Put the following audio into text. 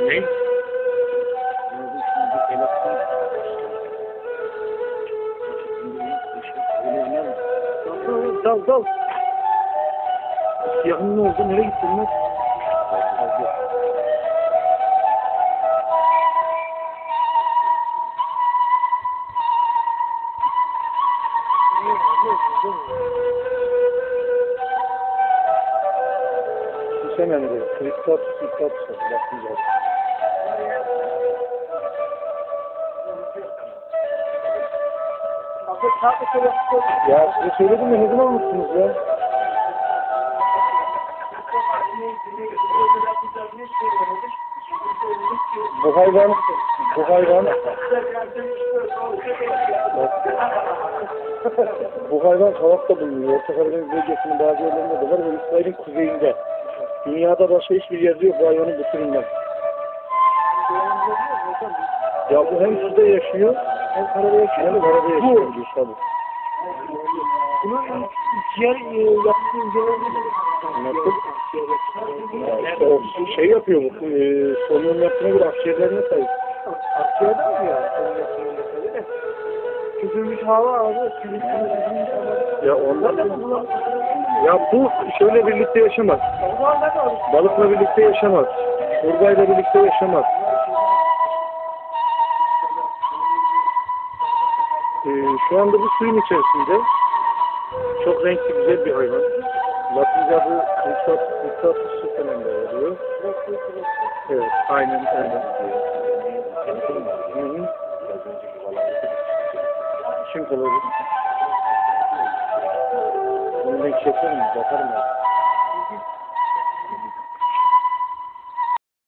Ne? Dal dal. Ne oldu? Nereye gittin lan? Düşemem diyor. Kristal, kristal, kristal. Bakmayacağız. Ya size söyledim ya ne zaman unuttunuz ya? Bu hayvan, bu hayvan, bu hayvan Kavak'ta bulunuyor. Orta Karadeniz bölgesinin bazı yerlerinde de var ve İsrail'in kuzeyinde. Dünyada başka hiçbir yerde yok bu hayvanın bu türünden. Ya bu hem suda yaşıyor, hem karada yaşıyor, hem karada yaşıyor. Bu. Tabii. Bunun ciğer e, yaptığı o şey yapıyor bu, e, solunum yaptığına göre akciğerlerine sahip. akciğerden mi ya? Onun yaptığını mesela de. Hava hava. Ya ondan Ya bu şöyle birlikte yaşamaz. Balıkla birlikte yaşamaz. Kurbağayla birlikte yaşamaz. Ee, şu anda bu suyun içerisinde çok renkli güzel bir hayvan. Latince adı Christos Christos Sütenen de oluyor. Evet, aynen öyle. Hı hı. Kim kalır? Bunu renk çeker mi? Bakarım ben.